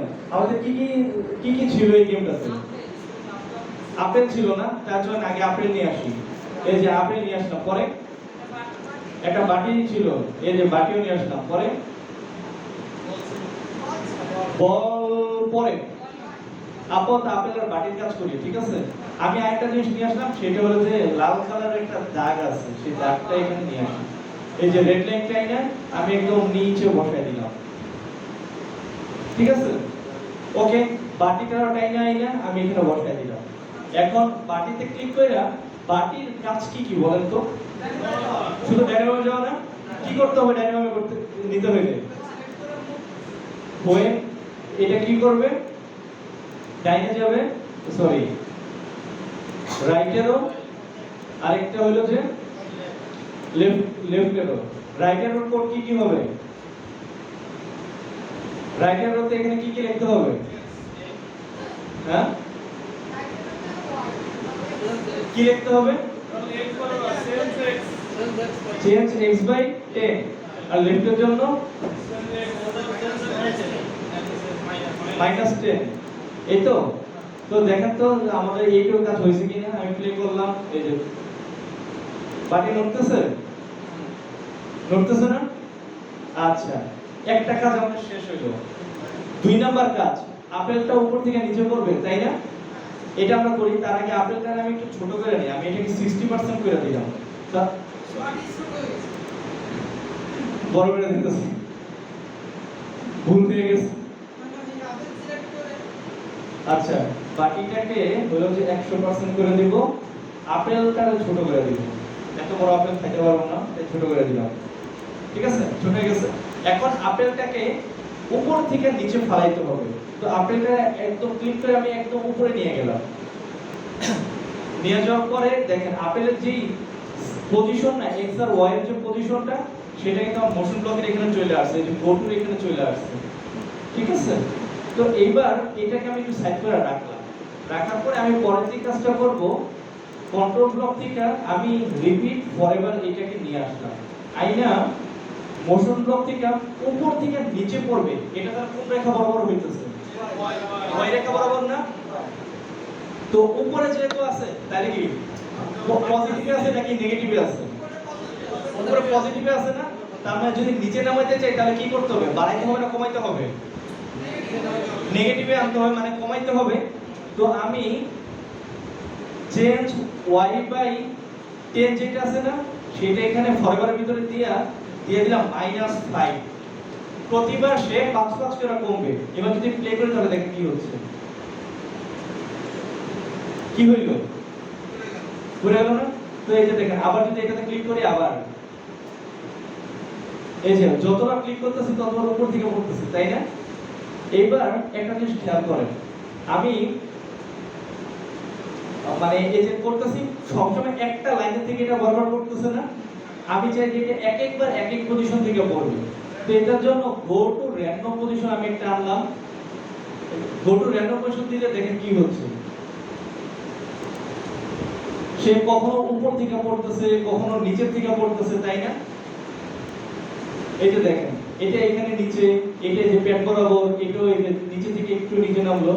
দিলাম আমাদের কি কি কি কি ছিল এই গেমটাতে আপেল ছিল না, তার জন্য আগে আপেল নিয়ে আসি। এই যে আপেল নিয়ে আসলাম, পরে একটা বাটি ছিল, এই যে বাটিও নিয়ে আসলাম, পরে বল পরে। আপাতত আপেলের বাটির কাজ করি, ঠিক আছে? আমি আরেকটা জিনিস নিয়ে আসলাম, সেটা হলো যে লাল কালারের একটা দাগ আছে, সেই দাগটা এখানে নিয়ে আসি। এই যে রেড লাইনটাই না আমি একদম নিচে বসাই দিলাম। ঠিক আছে? ওকে বাটিটাও টাইনা আইনা আমি এখানে বসাই দিলাম। এখন বাটিতে ক্লিক কইরা বাটির কাজ কি কি বলেন তো? শুধু ডাইনামে যাওয়া না, কি করতে হবে ডাইনামে করতে, নিতে হইলে? হয়ে এটা কি করবে? ডাইনে যাবে সরি রাইটেরও আরেকটা হলো যে লেফট লেফটেরও রাইটের কোড কি কি হবে? রাইটের রোতে এখানে কি কি লিখতে হবে? হ্যাঁ? কি লিখতে হবে? চেঞ্জ x বাই 10 আর লেফটের জন্য? মাইনাস 10 এই তো? তো দেখেন তো আমাদের এইটুকু কাজ হয়েছে কিনা। আমি প্লে করলাম। এই যে। বাকি নড়তেছে? নড়তেছে না? আচ্ছা। একটা কাজ আমাদের শেষ হইল। দুই নাম্বার কাজ, আপেলটা উপর থেকে নিচে পড়বে, তাই না? এটা আমরা করি, তার আগে আপেলটা আমি একটু ছোট করে নিই, আমি এটাকে সিক্সটি পার্সেন্ট করে দিলাম। বড় করে দিতেছি। ভুল হয়ে গেছে। আচ্ছা বাকিটাকে হলো যে একশো পার্সেন্ট করে দিব। আপেলটা ছোট করে দিব এত বড় আপেল খাইতে পারব না, তাই ছোট করে দিলাম। ঠিক আছে? ছোট হয়ে গেছে? এখন আপেলটাকে উপর থেকে নিচে ফালাইতে হবে। তো আপেলটা একদম ক্লিক করে আমি একদম উপরে নিয়ে গেলাম। নিয়ে যাওয়ার পরে দেখেন, আপেলের যেই পজিশন না এক্স আর ওয়াই এর যে পজিশনটা সেটা কিন্তু মোশন ব্লকের এখানে চলে আসছে যে গো টু এখানে চলে আসছে। ঠিক আছে? তো এইবার এটাকে আমি একটু সাইড করে রাখলাম। রাখার পরে আমি পরের যে কাজটা করব কন্ট্রোল ব্লক থেকে আমি রিপিট ফরএভার এটাকে নিয়ে আসলাম। আইনা মোশন ব্লক থেকে উপর থেকে নিচে পড়বে। এটা তার কোন রেখা বরাবর হইতেছে? ওয়াই রেখা বরাবর না? তো উপরে যেহেতু আছে, তাহলে কি? পজিটিভে আছে নাকি নেগেটিভে আছে? উপরে পজিটিভে আছে না? তার মানে যদি নিচে নামাইতে চাই, তাহলে কি করতে হবে? বাড়াইতে হবে না কমাইতে হবে? নেগেটিভে আনতে হবে মানে কমাইতে হবে। তো আমি চেঞ্জ ওয়াই বাই টেন যেটা আছে না, সেটা এখানে ফরওয়ার্ডের ভিতরে দিয়া দিয়ে দিলাম মাইনাস ফাইভ প্রতিবার সে পাঁচ পাঁচ করে কমবে। এবার যদি প্লে করে তাহলে দেখেন কি হচ্ছে। কি হইল? ঘুরে গেল না? তো এই যে দেখেন, আবার যদি এটাতে ক্লিক করি, আবার। এই যে, যতবার ক্লিক করতেছি, ততবার উপর থেকে পড়তেছি, তাই না? এইবার একটা জিনিস খেয়াল করেন। আমি মানে এই যে করতেছি, সবসময় একটা লাইনের থেকে এটা বারবার করতেছে না। আমি চাই যে এক একবার এক এক পজিশন থেকে পড়বে। তো এটার জন্য গো টু র্যান্ডম পজিশন আমি একটা আনলাম। গো টু র্যান্ডম পজিশন দিলে দেখেন কি হচ্ছে। সে কখনো উপর থেকে পড়তেছে, কখনো নিচের থেকে পড়তেছে, তাই না? এই যে দেখেন, এটা এখানে নিচে, এটা যে পেট বরাবর, এটাও নিচে থেকে একটু নিচে নামলো।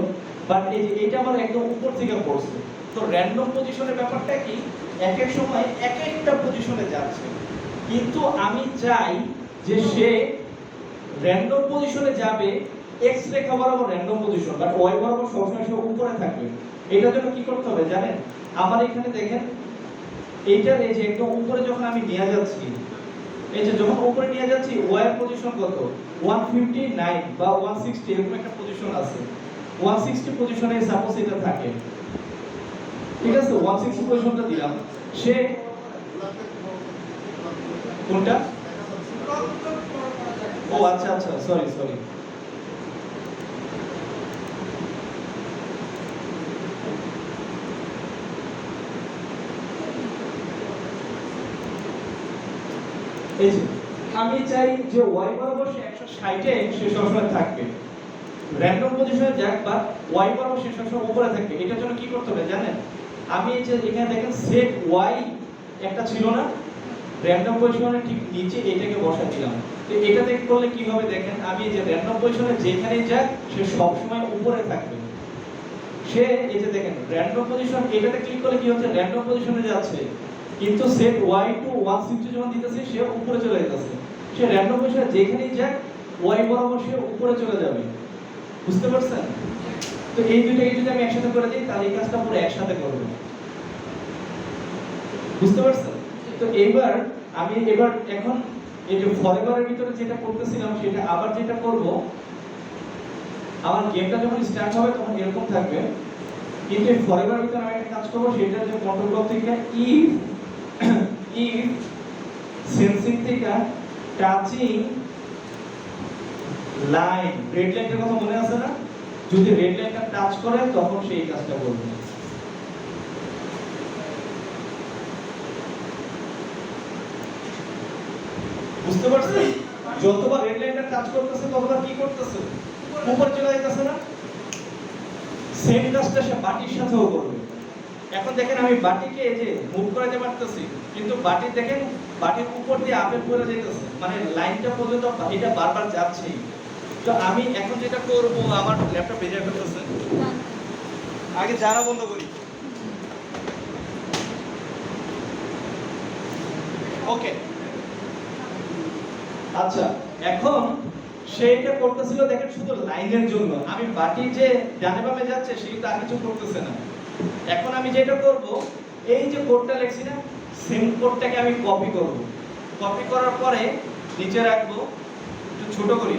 বাট এই যে এটা আবার একদম উপর থেকে পড়ছে। তো র্যান্ডম পজিশনের ব্যাপারটা কি? এক এক সময় এক একটা পজিশনে যাচ্ছে। কিন্তু আমি চাই যে সে র্যান্ডম পজিশনে যাবে এক্স রেখা বরাবর র্যান্ডম পজিশন বাট ওয়াই বরাবর সবসময় সে উপরে থাকবে। এটার জন্য কি করতে হবে জানেন? আমার এখানে দেখেন, এইটার এই যে একদম উপরে যখন আমি নিয়ে যাচ্ছি, এই যে যখন উপরে নিয়ে যাচ্ছি ওয়াই পজিশন কত? 159 বা 160 এরকম একটা পজিশন আছে। 160 পজিশনে সাপোজ এটা থাকে। ঠিক আছে 160 পজিশনটা দিলাম। সে কোনটা? ও আচ্ছা আচ্ছা সরি সরি আমি চাই যে ওয়াই বরাবর সে একশো ষাটে সে সবসময় থাকবে। র্যান্ডম পজিশনে যাক, বা ওয়াই বরাবর সে সবসময় উপরে থাকবে। এটার জন্য কি করতে হবে জানেন? আমি এই যে এখানে দেখেন সেট ওয়াই একটা ছিল না র্যান্ডম পজিশনে ঠিক নিচে এটাকে বসা দিলাম। তো এটাতে করলে কি হবে দেখেন? আমি যে র্যান্ডম পজিশনে যেখানেই যাক, সে সবসময় উপরে থাকবে। সে এই যে দেখেন র্যান্ডম পজিশন এটাতে ক্লিক করলে কি হচ্ছে? র্যান্ডম পজিশনে যাচ্ছে। কিন্তু set Y to one sixty যখন দিতেছে, সে উপরে চলে যেতেছে সে র্যান্ডম পজিশনে যেখানেই যাক ওয়াই বরাবর সে উপরে চলে যাবে। বুঝতে পারছেন? তো এই দুইটাকে যদি আমি একসাথে করে দিই, তাহলে এই কাজটা পুরো একসাথে করবে। বুঝতে পারছেন? তো এইবার আমি এবার এখন এই যে ফরএভারের ভিতরে যেটা করতেছিলাম, সেটা আবার যেটা করব, আমার গেমটা যখন স্টার্ট হবে তখন এরকম থাকবে। কিন্তু এই ফরএভার ভিতরে আমি একটা কাজ করব, সেটা যে কন্ট্রোল ব্লক থেকে ইফ ইফ সেন্সিং থেকে টাচিং লাইন রেড লাইনটার কথা মনে আছে না? যদি রেড লাইনটা টাচ করে, তখন সে এই কাজটা করবে। বুঝতে পারছেন? যতবার রেড লাইনটা টাচ করতেছে, ততবার কি করতেছে? উপর চলে যাইতেছে না। সেম কাজটা সে বাটির সাথেও করবে। এখন দেখেন আমি বাটিকে এই যে মুভ করাতে পারতেছি, কিন্তু বাটি দেখেন, বাটির উপর দিয়ে আপেল করে যাইতেছে। মানে লাইনটা পর্যন্ত বাটিটা বারবার যাচ্ছেই। তো আমি এখন যেটা করব, আমার ল্যাপটপ বেজে ফেলতেছে। আগে যারা বন্ধ করি। ওকে আচ্ছা এখন সেইটা করতেছিল, দেখেন শুধু লাইনের জন্য। আমি বাটি যে ডানে বামে যাচ্ছে সেটা আর কিছু করতেছে না। এখন আমি যেটা করব, এই যে কোডটা লিখছি না সেম কোডটাকে আমি কপি করব। কপি করার পরে নিচে রাখব, একটু ছোট করি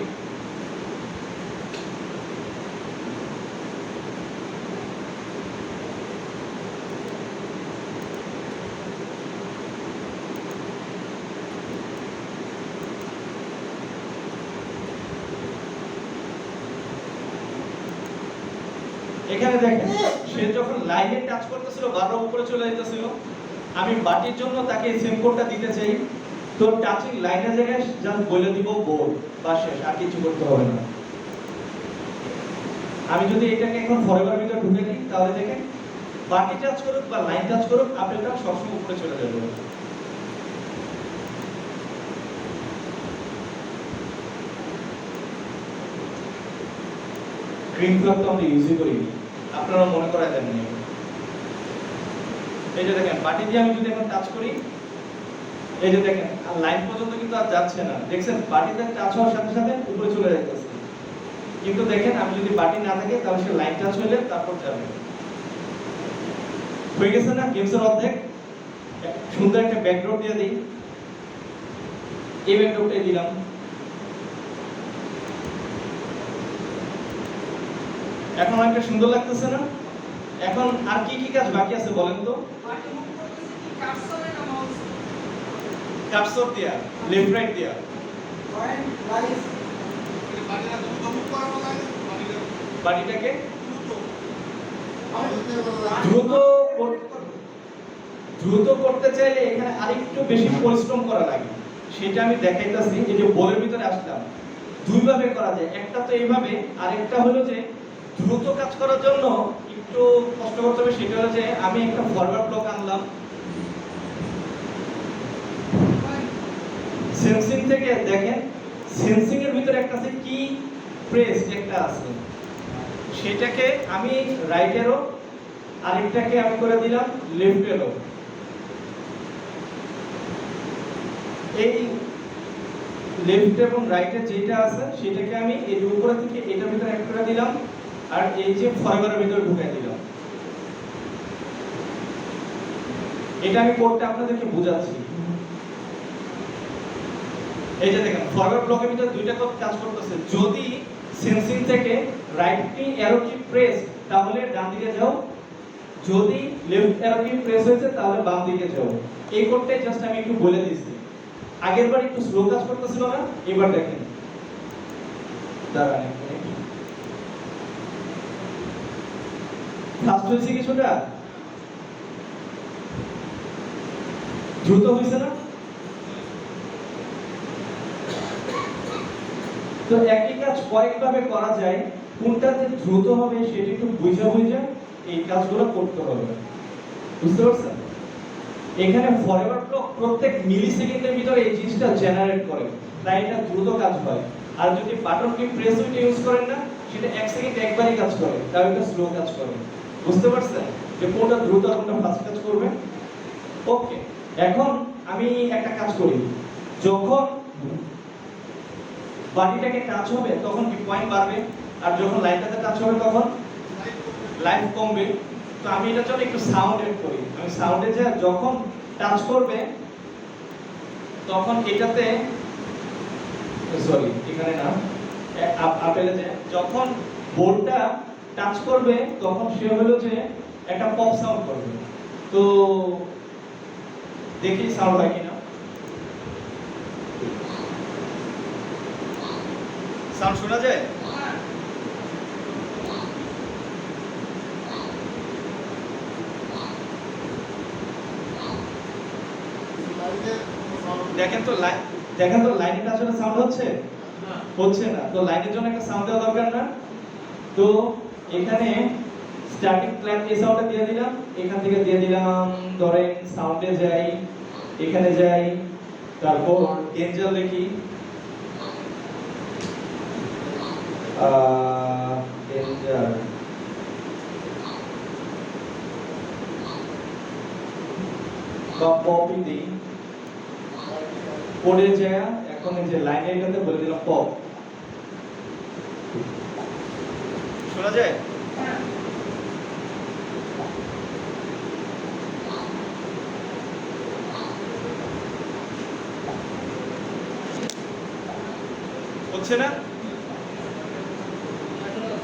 এখানে দেখেন সে যখন লাইনে টাচ করতেছিল, বারবার উপরে চলে যেতেছিল আমি বাটির জন্য তাকে সেম কোডটা দিতে চাই। তো টাচিং লাইনের জায়গায় জাস্ট বলে দিব বোর্ড বা শেষ, আর কিছু করতে হবে না। আমি যদি এটাকে এখন ফরএভার ভিতরে ঢুকে দিই, তাহলে দেখেন, বাটি টাচ করুক বা লাইন টাচ করুক আপেলটা সবসময় উপরে চলে যাবে গ্রিন ফ্ল্যাগ তো আমরা ইউজই করিনি। আপনারা মনে করাই দেননি। এই যে দেখেন, বাটি দিয়ে আমি যদি এখন টাচ করি, এই যে দেখেন, আর লাইন পর্যন্ত কিন্তু আর যাচ্ছে না। দেখছেন, বাটিতে টাচ হওয়ার সাথে সাথে উপরে চলে যাইতেছে। কিন্তু দেখেন, আমি যদি বাটি না থাকে, তাহলে সে লাইন টাচ হলে তারপর যাবে। হয়ে গেছে না গেমসের অর্ধেক। সুন্দর একটা ব্যাকড্রপ দিয়ে দিই। এই ব্যাকড্রপটাই দিলাম। এখন অনেকটা সুন্দর লাগতেছে না? এখন আর কি কি কাজ বাকি আছে বলেন তো? কাটসর দিয়া, লেফট রাইট দিয়া। বাড়িটাকে? দ্রুত দ্রুত করতে চাইলে এখানে আরেকটু বেশি পরিশ্রম করা লাগে। সেটা আমি দেখাইতাছি যে বলের ভিতরে আসলাম। দুই ভাবে করা যায়। একটা তো এইভাবে, আরেকটা হলো যে দ্রুত কাজ করার জন্য একটু কষ্ট করতে হবে, সেটা হচ্ছে আমি একটা ফরওয়ার্ড ব্লক আনলাম। সেন্সিং থেকে দেখেন সেন্সিং এর ভিতরে একটা আছে কি প্রেস একটা আছে। সেটাকে আমি রাইট এরো আরেকটাকে আমি করে দিলাম লেফট এরো এই লেফট এবং রাইটে যেটা আছে, সেটাকে আমি যে উপরে থেকে এটার ভিতরে অ্যাড করে দিলাম। আর এই যে ফরওয়ার্ডের ভিতরে ঢুকিয়ে দিলাম এটা আমি কোডটা আপনাদেরকে বোঝাচ্ছি। এই যে দেখেন ফরওয়ার্ড ব্লকের ভিতরে দুইটা কোড কাজ করতেছে। যদি সেন্সিং থেকে রাইট কি অ্যারো কি প্রেস তাহলে ডান দিকে যাও। যদি লেফট অ্যারো কি প্রেস হয়েছে, তাহলে বাম দিকে যাও। এই কোডটাই জাস্ট আমি একটু বলে দিচ্ছি আগের বার একটু স্লো কাজ করতেছিল না, এবার দেখেন। দাঁড়ান। ফাস্ট হয়েছে কিছুটা দ্রুত হয়েছে না? তো একই কাজ কয়েকভাবে করা যায় কোনটাতে দ্রুত হবে সেটা একটু বুঝে বুঝে এই কাজগুলো করতে হবে। বুঝতে পারছেন? এখানে ফরএভার ফ্লো প্রত্যেক মিলি সেকেন্ডের ভিতরে এই জিনিসটা জেনারেট করে, তাই এটা দ্রুত কাজ হয়। আর যদি বাটন কি প্রেস উইট ইউজ করেন না, সেটা এক সেকেন্ড একবারই কাজ করে তাই এটা স্লো কাজ করে। বুঝতে পারছেন? যে কোনটা দ্রুত আর কোনটা ফাস্ট কাজ করবে? ওকে এখন আমি একটা কাজ করি। যখন বাটিটাকে টাচ হবে, তখন কি পয়েন্ট বাড়বে? আর যখন লাইনটাতে টাচ হবে, তখন? লাইন কমবে। তো আমি এটার জন্য একটু সাউন্ড এড করি। আমি সাউন্ডে যে যখন টাচ করবে, তখন এটাতে সরি এখানে না আপেলে যে যখন বোর্ডটা টাচ করবে তখন সে হলো যে একটা পপ সাউন্ড করবে। তো দেখি সাউন্ড হয় কিনা। সাউন্ড শোনা যায়? দেখেন তো লাইন দেখেন তো লাইনের আসলে সাউন্ড হচ্ছে? হচ্ছে না। তো লাইনের জন্য একটা সাউন্ড দেওয়া দরকার না। তো এখানে স্ট্যাটিক ক্ল্যাপ এই সাউন্ডটা দিয়ে দিলাম। এখান থেকে দিয়ে দিলাম, ধরেন সাউন্ডে যাই, এখানে যাই, তারপর দেখি। আহ এঞ্জেল বা পপি দিই। পড়ে যায় এখন যে লাইনে এটাতে বলে দিলাম পপ শোনা যায়? হচ্ছে না?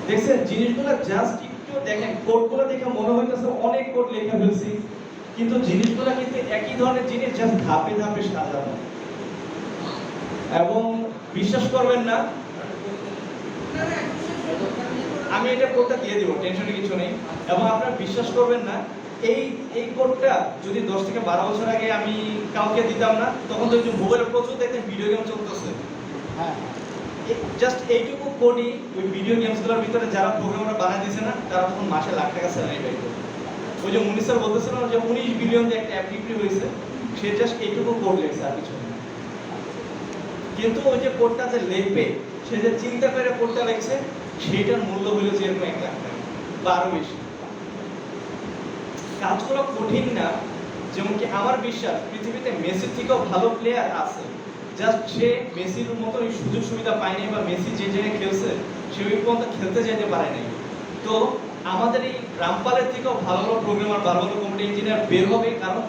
দেখছেন, জিনিসগুলো জাস্ট একটু দেখেন, কোডগুলো দেখে মনে হইতেছে অনেক কোড লেখা ফেলছি, কিন্তু জিনিসগুলো কিন্তু একই ধরনের জিনিস জাস্ট ধাপে ধাপে সাজানো। এবং বিশ্বাস করবেন না আমি এটা কোডটা দিয়ে দিব টেনশনের কিছু নেই। এবং আপনারা বিশ্বাস করবেন না এই এই কোডটা যদি দশ থেকে বারো বছর আগে আমি কাউকে দিতাম না তখন তো যে মোবাইলে প্রচুর দেখতেন ভিডিও গেম চলতেছে। হ্যাঁ। জাস্ট এইটুকু কোডই ওই ভিডিও গেমসগুলোর ভিতরে যারা প্রোগ্রামরা বানাই দিয়েছে না তারা তখন মাসে লাখ টাকা স্যালারি পাইতো ওই যে মুনিশ স্যার বলতেছিল না যে উনিশ বিলিয়ন দিয়ে একটা অ্যাপ বিক্রি হয়েছে সে জাস্ট এইটুকু কোড লেগেছে আর কিছু না। কিন্তু ওই যে কোডটা যে লিখবে সে যে চিন্তা করে কোডটা লিখছে সেটার মূল্য হলো যে এরকম এক লাখ টাকা বেশি। কাজগুলো কঠিন না যেমন কি আমার বিশ্বাস, পৃথিবীতে মেসির থেকেও ভালো প্লেয়ার আছে। জাস্ট সে মেসির মতো ওই সুযোগ সুবিধা পায়নি বা মেসি যে জায়গায় খেলছে, সে ওই পর্যন্ত খেলতে যেতে পারে নাই। তো আমাদের এই রামপালের থেকেও ভালো ভালো প্রোগ্রামার ভালো ভালো কম্পিউটার ইঞ্জিনিয়ার বের হবে, কারণ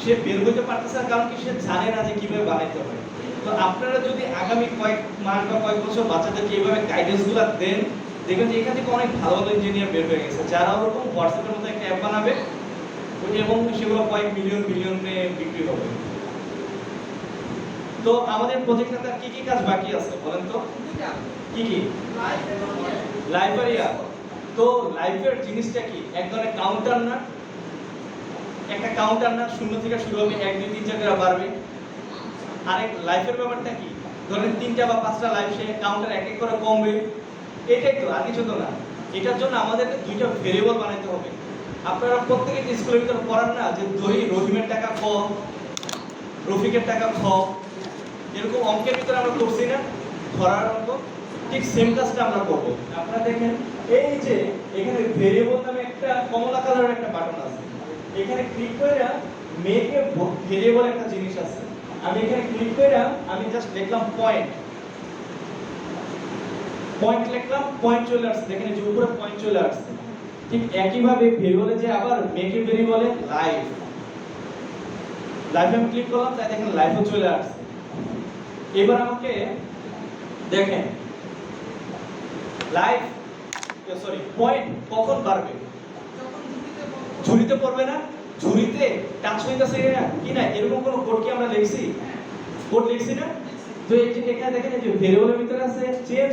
সে বের হতে পারতেছে কারণ কি সে জানে না যে কীভাবে বানাইতে হয় তো আপনারা যদি আগামী কয়েক মাস বা কয়েক বছর বাচ্চাদেরকে এইভাবে গাইডেন্সগুলো দেন, দেখবেন যে এখান থেকে অনেক ভালো ভালো ইঞ্জিনিয়ার বের হয়ে গেছে, যারা ওরকম হোয়াটসঅ্যাপের মতো একটা অ্যাপ বানাবে এবং সেগুলো কয়েক মিলিয়ন বিলিয়নে বিক্রি হবে। তো আমাদের প্রজেক্টটাতে কি কি কাজ বাকি আছে বলেন তো? কি কি? লাইব্রেরিয়া তো লাইফের জিনিসটা কি? এক ধরনের কাউন্টার না? একটা কাউন্টার না? শূন্য থেকে শুরু হবে, এক, দুই, তিন, চার বাড়বে। আরেক লাইফের ব্যাপারটা কি? ধরেন তিনটা বা পাঁচটা লাইফ সে কাউন্টার এক এক করে কমবে। এটাই তো, আর কিছু তো না। এটার জন্য আমাদেরকে দুইটা ভেরিয়েবল বানাইতে হবে। আপনারা প্রত্যেকে স্কুলের ভিতরে পড়ান না যে ধরি রহিমের টাকা ক রফিকের টাকা খ? এরকম অঙ্কের ভিতরে আমরা করছি না। ধরার অঙ্ক ঠিক সেম কাজটা আমরা করব। আপনারা দেখেন, এই যে এখানে ভেরিয়েবল নামে একটা কমলা কালারের একটা বাটন আছে। এখানে ক্লিক করে মেয়েকে ভেরিয়েবল একটা জিনিস আছে। আমি এখানে ক্লিক করে আমি জাস্ট লিখলাম পয়েন্ট পয়েন্ট লিখলাম পয়েন্ট চলে আসছে। দেখেন যে উপরে পয়েন্ট চলে আসছে। ঠিক একইভাবে ভেরিয়েবলে যে আবার মেকে ভেরিয়েবলে লাইভ লাইভে আমি ক্লিক করলাম তাই দেখেন লাইভও চলে আসছে। এবার আমাকে দেখেন। লাইভ সরি পয়েন্ট কখন বাড়বে? ঝুড়িতে পড়বে না? ঝুড়িতে টাচ হইতেছে কি না, এরকম কোনো কোড কি আমরা লিখছি? কোড লিখছি না? তো এই যে এখানে দেখেন, এই যে ভেরিয়েবলের ভিতরে আছে চেঞ্জ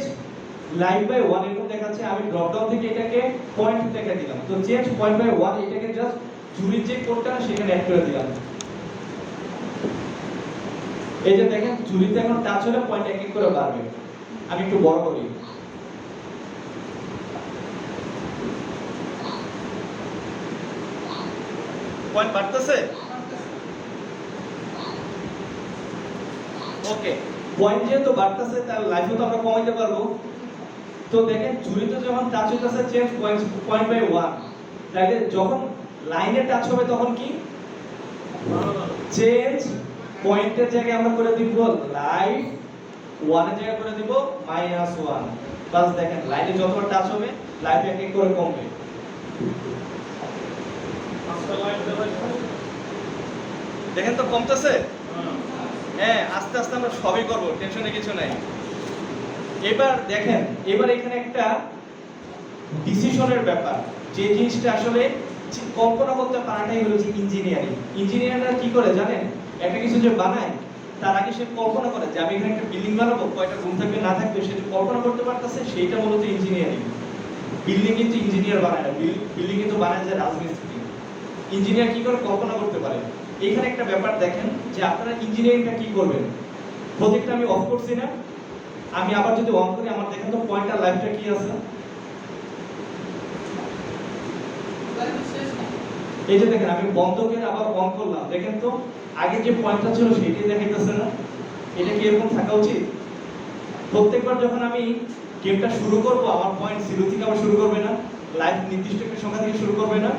লাইভ বাই ওয়ান এরকম দেখাচ্ছে, আমি ড্রপ ডাউন থেকে এটাকে পয়েন্ট দেখে দিলাম। তো চেঞ্জ পয়েন্ট বাই ওয়ান এটাকে জাস্ট ঝুড়ির যে কোডটা সেখানে অ্যাড করে দিলাম। এই যে দেখেন, ঝুড়িতে এখন টাচ হলে পয়েন্ট এক এক করে বাড়বে। আমি একটু বড় করি। পয়েন্ট বাড়তেছে? ওকে পয়েন্ট যেহেতু বাড়তেছে তার লাইফও তো আমরা কমাইতে পারব। তো দেখেন ঝুড়িতে যখন টাচ হইতেছে change point point by one তাহলে যখন লাইনে টাচ হবে তখন কি? চেঞ্জ পয়েন্টের জায়গায় আমরা করে দিব লাইফ ওয়ানের জায়গায় করে দিব মাইনাস ওয়ান বাস দেখেন লাইনে যখন টাচ হবে লাইফ এক এক করে কমবে। দেখেন তো কমতেছে? হ্যাঁ। আস্তে আস্তে আমরা সবই করব টেনশনে কিছু নাই। এবার দেখেন এবার এখানে একটা ডিসিশনের ব্যাপার। যে জিনিসটা আসলে কল্পনা করতে পারাটাই হলো যে ইঞ্জিনিয়ারিং ইঞ্জিনিয়াররা কি করে জানেন? একটা কিছু যে বানায় তার আগে সে কল্পনা করে যে আমি এখানে একটা বিল্ডিং বানাবো কয়টা রুম থাকবে না থাকবে সে যে কল্পনা করতে পারতেছে সেইটা মূলত ইঞ্জিনিয়ারিং বিল্ডিং কিন্তু ইঞ্জিনিয়ার বানায় না বিল্ডিং কিন্তু বানায় যে রাজমিস্ত্রি। ইঞ্জিনিয়ার কি করে কল্পনা করতে পারে? এখানে একটা ব্যাপার দেখেন যে আপনারা ইঞ্জিনিয়ারিংটা কি করবেন? প্রজেক্টটা আমি অফ করছি না। আমি আবার যদি অন করি আমার দেখেন তো পয়েন্টার লাইফটা কি আছে? এই যে দেখেন আমি বন্ধ করে আবার অন করলাম। দেখেন তো আগে যে পয়েন্টটা ছিল সেটাই দেখাইতেছে না। এটা কি এরকম থাকা উচিত? প্রত্যেকবার যখন আমি গেমটা শুরু করব আমার পয়েন্ট জিরো থেকে আবার শুরু করবে না। লাইফ নির্দিষ্ট একটা সংখ্যা থেকে শুরু করবে না।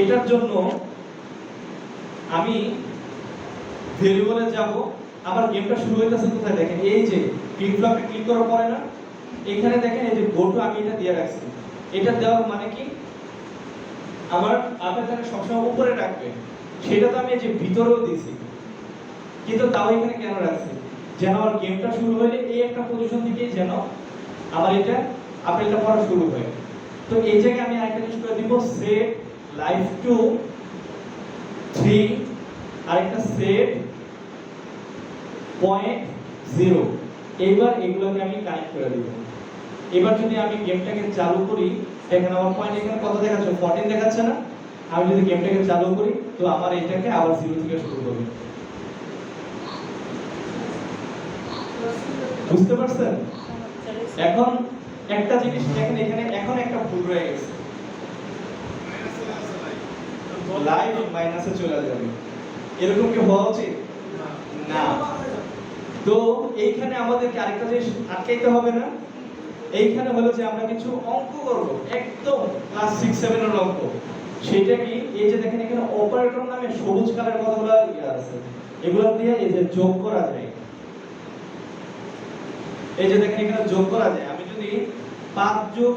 এটার জন্য আমি ভেরিয়েবলে যাব। আমার গেমটা শুরু হইতেছে কোথায় দেখেন? এই যে গ্রিন ফ্লপে ক্লিক করার পরে না, এখানে দেখেন এই যে গো টু আমি এটা দিয়ে রাখছি। এটা দেওয়ার মানে কি? আমার আপনার তাকে সবসময় উপরে রাখবে। সেটা তো আমি এই যে ভিতরেও দিছি কিন্তু তাও এখানে কেন রাখছি? যেন আমার গেমটা শুরু হলে এই একটা পজিশন থেকেই যেন আমার এটা আপেলটা পড়া শুরু হয়। তো এই জায়গায় আমি আরেকটা জিনিস করে দিব সেট লাইফ টু, থ্রি, আরেকটা সেট, পয়েন্ট জিরো। এইবার এগুলোকে আমি কানেক্ট করে দিব। এবার যদি আমি গেমটাকে চালু করি, এখানে আমার পয়েন্ট এখানে কত দেখাচ্ছে? 14 দেখাচ্ছে না। আমি যদি গেমটাকে চালু করি, তো আমার এটাকে আবার জিরো থেকে শুরু করবে। বুঝতে পারছেন? এখন একটা জিনিস দেখেন, এখানে এখন একটা ভুল রয়ে গেছে। লাইভ মাইনাসে চলে যাবে। এরকম কি হওয়া উচিত? না। তো এইখানে আমাদেরকে আরেকটা জিনিস আটকাইতে হবে না। এইখানে হলো যে আমরা কিছু অঙ্ক করব। একদম ক্লাস সিক্স সেভেনের অঙ্ক। সেটা কি? এই যে দেখেন এখানে অপারেটর নামে সবুজ কালার কতগুলো ইয়ে আছে? এগুলো দিয়ে এই যে যোগ করা যায়। এই যে দেখেন এখানে যোগ করা যায়। আমি যদি পাঁচ যোগ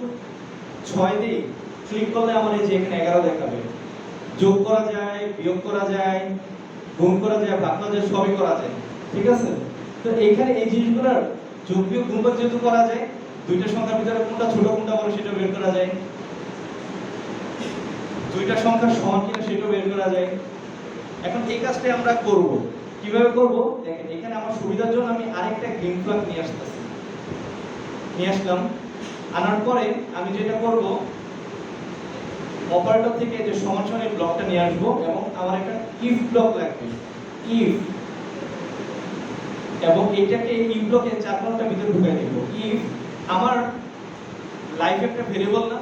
ছয় দিই ক্লিক করলে আমার এই যে এখানে এগারো দেখাবে। যোগ করা যায়, বিয়োগ করা যায়, গুণ করা যায়, ভাগ করা যায়, সবই করা যায়। ঠিক আছে? তো এইখানে এই জিনিসগুলোর যোগ, বিয়োগ, গুণ যেহেতু করা যায়, দুইটা সংখ্যার ভিতরে কোনটা ছোট, কোনটা বড় সেটা বের করা যায়। দুইটা সংখ্যা সমান কিনা সেটাও বের করা যায়। এখন এই কাজটাই আমরা করব। কীভাবে করব? দেখেন, এখানে আমার সুবিধার জন্য আমি আরেকটা গ্রিন ফ্ল্যাগ নিয়ে আসতেছি। নিয়ে আসলাম। আনার পরে আমি যেটা করব অপারেটর থেকে যে সমান সমান এই ব্লকটা নিয়ে আসব এবং আমার একটা ইফ ব্লক লাগবে। ইফ এবং এটাকে ইফ ব্লকে চার পাঁচটা ভিতরে ঢুকাই দিব। ইফ আমার লাইফ একটা ভেরিয়েবল না।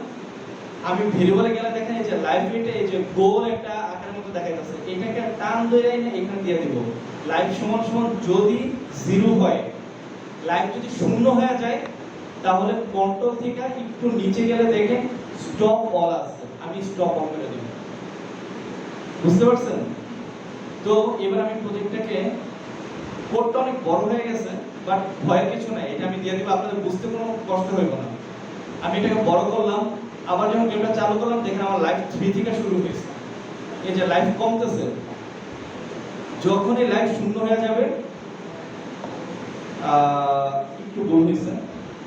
আমি ভেরিয়েবলে গেলে দেখেন এই যে লাইফ রেটে এই যে গোল একটা আকারের মতো দেখাইতেছে। এটাকে টান ধরে এনে এখানে দিয়ে দিব। লাইফ সমান সমান যদি জিরো হয় লাইফ যদি শূন্য হয়ে যায়, তাহলে কন্ট্রোল থেকে একটু নিচে গেলে দেখেন স্টপ অল আছে। আমি স্টপ অন করে দিব বুঝতে পারছেন? তো এবার আমি প্রজেক্টটাকে কোডটা অনেক বড় হয়ে গেছে বাট ভয়ের কিছু নাই, এটা আমি দিয়ে দিব, আপনাদের বুঝতে কোনো কষ্ট হইব না। আমি এটাকে বড় করলাম, আবার যখন গেমটা চালু করলাম, দেখেন আমার লাইফ থ্রি থেকে শুরু হয়েছে। এই যে লাইফ কমতেছে, যখনই লাইফ শূন্য হয়ে যাবে একটু হয়েছে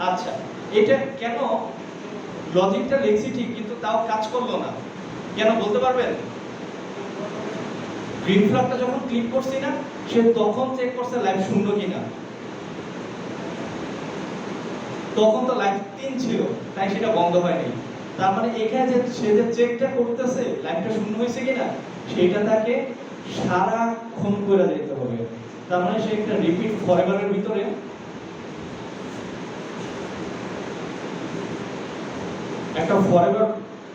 আচ্ছা এটা কেন? লজিকটা লিখছি ঠিক তাও কাজ করল না। কেন বলতে পারবেন? গ্রিন ফ্ল্যাগটা যখন ক্লিক করছি না, সে তখন চেক করছে লাইভ শূন্য কিনা। তখন তো লাইভ তিন ছিল, তাই সেটা বন্ধ হয়নি। তার মানে এখানে যে সে যে চেকটা করতেছে লাইভটা শূন্য হয়েছে কিনা, সেটা তাকে সারাক্ষণ করে যেতে হবে। তার মানে সে একটা রিপিট ফরএভারের ভিতরে। একটা ফরএভার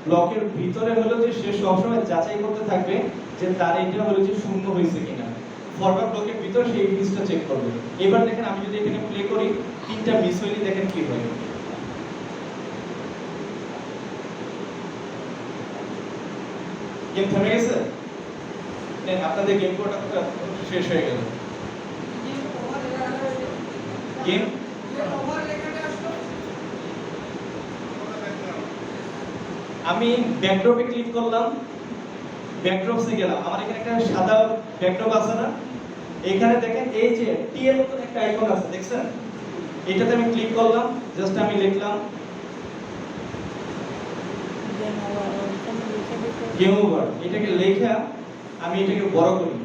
ব্লকের ভিতরে হলো যে সে সবসময় যাচাই করতে থাকবে যে তার এটা হলো যে শূন্য হয়েছে কিনা। ফরওয়ার্ড ব্লকের ভিতর সেই ইফিলসটা চেক করবে। এবার দেখেন আমি যদি এখানে প্লে করি তিনটা মিস হয়নি দেখেন কি হয়। গেম থেমে গেছে? আপনাদের গেম প্রোডাক্টটা শেষ হয়ে গেল। গেম আমি ব্যাকড্রপে ক্লিক করলাম ব্যাকড্রপসে গেলাম। আমার এখানে একটা সাদা ব্যাকড্রপ আছে না? এখানে দেখেন এই যে টি এর মতন একটা আইকন আছে, দেখছেন? এটাতে আমি ক্লিক করলাম জাস্ট আমি লিখলাম গেম ওভার এটাকে লেখা, আমি এটাকে বড় করি।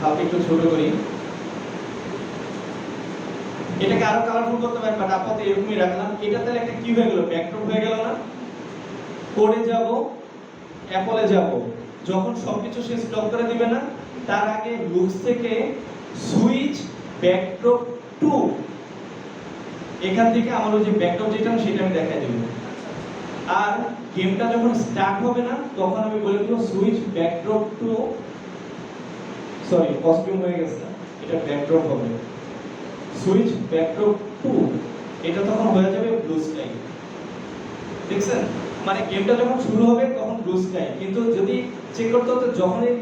হালকা একটু ছোট করি। এটাকে আরও কালারফুল করতে পারি বাট আপাতত এরকমই রাখলাম। এটা তাহলে একটা কি হয়ে গেল? ব্যাকড্রপ হয়ে গেল না? কোডে যাব অ্যাপলে যাব। যখন সবকিছু সে স্টপ করে দিবে না? তার আগে লুকস থেকে সুইচ ব্যাকড্রপ টু এখান থেকে আমার ওই যে ব্যাকড্রপ যেটা সেটা আমি দেখাই দেব। আর গেমটা যখন স্টার্ট হবে না, তখন আমি বলে দেবো switch backdrop to sorry costume হয়ে গেছে। এটা ব্যাকড্রপ হবে। সুইচ ব্যাকড্রপ টু টু এটা তখন হয়ে যাবে ব্লু স্কাই দেখছেন? মানে গেমটা যখন শুরু হবে তখন ব্লু স্কাই কিন্তু যদি চেক করতে হতো যখনই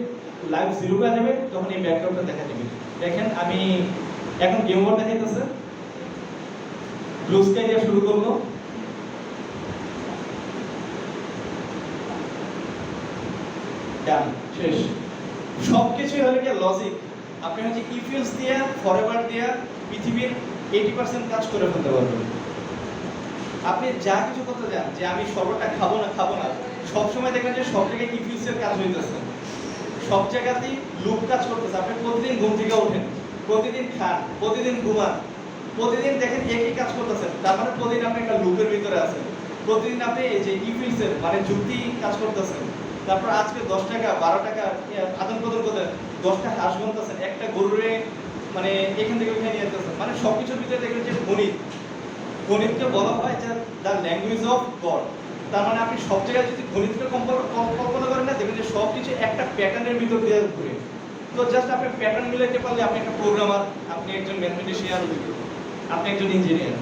লাইভ জিরো হয়ে যাবে তখন এই ব্যাকড্রপটা দেখা দেবে। দেখেন, আমি এখন গেম ওভার দেখাইতেছে ব্লু স্কাই দিয়ে শুরু করল ডান শেষ। সবকিছুই হলো কি লজিক আপনি হচ্ছে ইফিলস দিয়ে ফরএভার দিয়ে পৃথিবীর এইটি পার্সেন্ট কাজ করে ফেলতে পারবেন আপনি যা কিছু করতে যান যে আমি সর্বটা খাব না খাব না, সবসময় দেখবেন যে সব জায়গায় ইফিলসের কাজ হইতেছে। সব জায়গাতেই লুপ কাজ করতেছে। আপনি প্রতিদিন ঘুম থেকে ওঠেন, প্রতিদিন খান, প্রতিদিন ঘুমান, প্রতিদিন দেখেন একই কাজ করতেছেন তার মানে প্রতিদিন আপনি একটা লুপের ভিতরে আছেন। প্রতিদিন আপনি এই যে ইফিলসের মানে যুক্তি কাজ করতেছেন। তারপর আজকে দশ টাকা, বারো টাকা আদান প্রদান করতেন দশটা হাঁস গুনতেছেন, একটা গরুরে মানে এখান থেকে ওখানে নিয়ে যেতেছে। মানে সব কিছুর ভিতরে দেখবেন যে গণিত। গণিতকে বলা হয় যে দ্য ল্যাঙ্গুয়েজ অফ গড তার মানে আপনি সব জায়গায় যদি গণিতকে কল্পনা করেন না, দেখবেন যে সব কিছু একটা প্যাটার্নের ভিতর দিয়ে ঘুরে। তো জাস্ট আপনি প্যাটার্ন মিলাইতে পারলে আপনি একটা প্রোগ্রামার আপনি একজন ম্যাথমেটিশিয়ান আপনি একজন ইঞ্জিনিয়ার